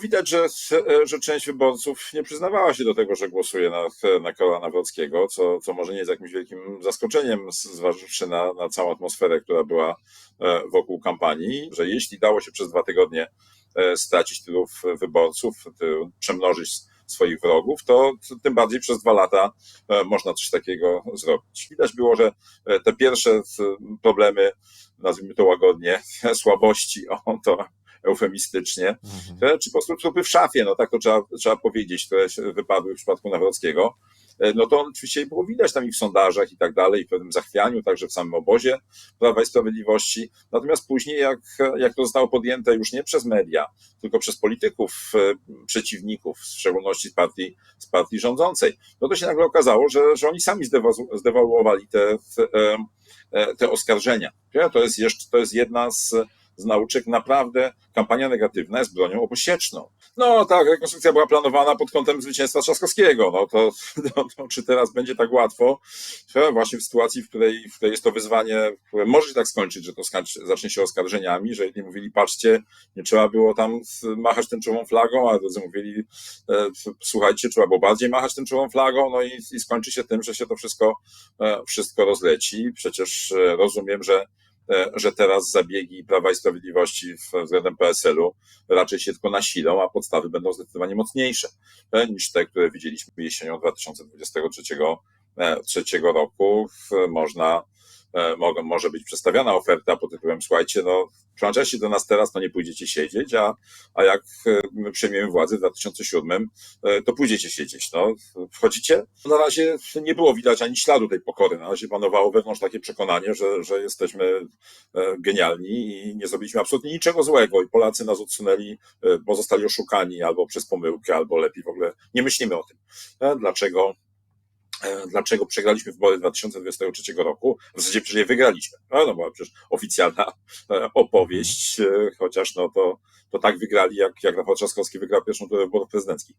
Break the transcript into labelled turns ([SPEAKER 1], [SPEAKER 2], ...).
[SPEAKER 1] Widać, że, że część wyborców nie przyznawała się do tego, że głosuje na, na Karola Nawrockiego, co, co może nie jest jakimś wielkim zaskoczeniem, zważywszy na, na całą atmosferę, która była e, wokół kampanii, że jeśli dało się przez dwa tygodnie e, stracić tylu wyborców, przemnożyć swoich wrogów, to tym bardziej przez dwa lata e, można coś takiego zrobić. Widać było, że te pierwsze problemy, nazwijmy to łagodnie, słabości, o to eufemistycznie, mhm. czy po prostu trupy w szafie, no tak to trzeba, trzeba powiedzieć, które wypadły w przypadku Nawrockiego, no to oczywiście było widać tam i w sondażach i tak dalej, i w pewnym zachwianiu, także w samym obozie Prawa i Sprawiedliwości. Natomiast później, jak, jak to zostało podjęte już nie przez media, tylko przez polityków, przeciwników, w szczególności z partii, z partii rządzącej, no to się nagle okazało, że, że oni sami zdewaluowali te, te, te oskarżenia. To jest, jeszcze, to jest jedna z z nauczek, naprawdę kampania negatywna jest bronią obosieczną. No tak, rekonstrukcja była planowana pod kątem zwycięstwa Trzaskowskiego. No to, no, to czy teraz będzie tak łatwo? Właśnie w sytuacji, w której, w której jest to wyzwanie, może się tak skończyć, że to zacznie się oskarżeniami, że jedni mówili, patrzcie, nie trzeba było tam machać tęczową flagą, a drudzy mówili, e, słuchajcie, trzeba było bardziej machać tęczową flagą, no i, i skończy się tym, że się to wszystko, e, wszystko rozleci. Przecież e, rozumiem, że że teraz zabiegi Prawa i Sprawiedliwości względem PSL-u raczej się tylko nasilą, a podstawy będą zdecydowanie mocniejsze e, niż te, które widzieliśmy jesienią 2023 e, roku. Można E, mogą, może być przedstawiana oferta pod tytułem słuchajcie, no przyłączacie do nas teraz, to nie pójdziecie siedzieć, a, a jak e, my przejmiemy władzę w 2007, e, to pójdziecie siedzieć. No, wchodzicie? Na razie nie było widać ani śladu tej pokory. Na razie panowało wewnątrz takie przekonanie, że, że jesteśmy genialni i nie zrobiliśmy absolutnie niczego złego i Polacy nas odsunęli, bo zostali oszukani albo przez pomyłkę, albo lepiej w ogóle nie myślimy o tym. Dlaczego E, dlaczego przegraliśmy wybory 2023 roku. W zasadzie przecież je wygraliśmy. No, no była przecież oficjalna e, opowieść, e, chociaż no to, to tak wygrali, jak, jak Rafał Trzaskowski wygrał pierwszą turę wyborów prezydenckich.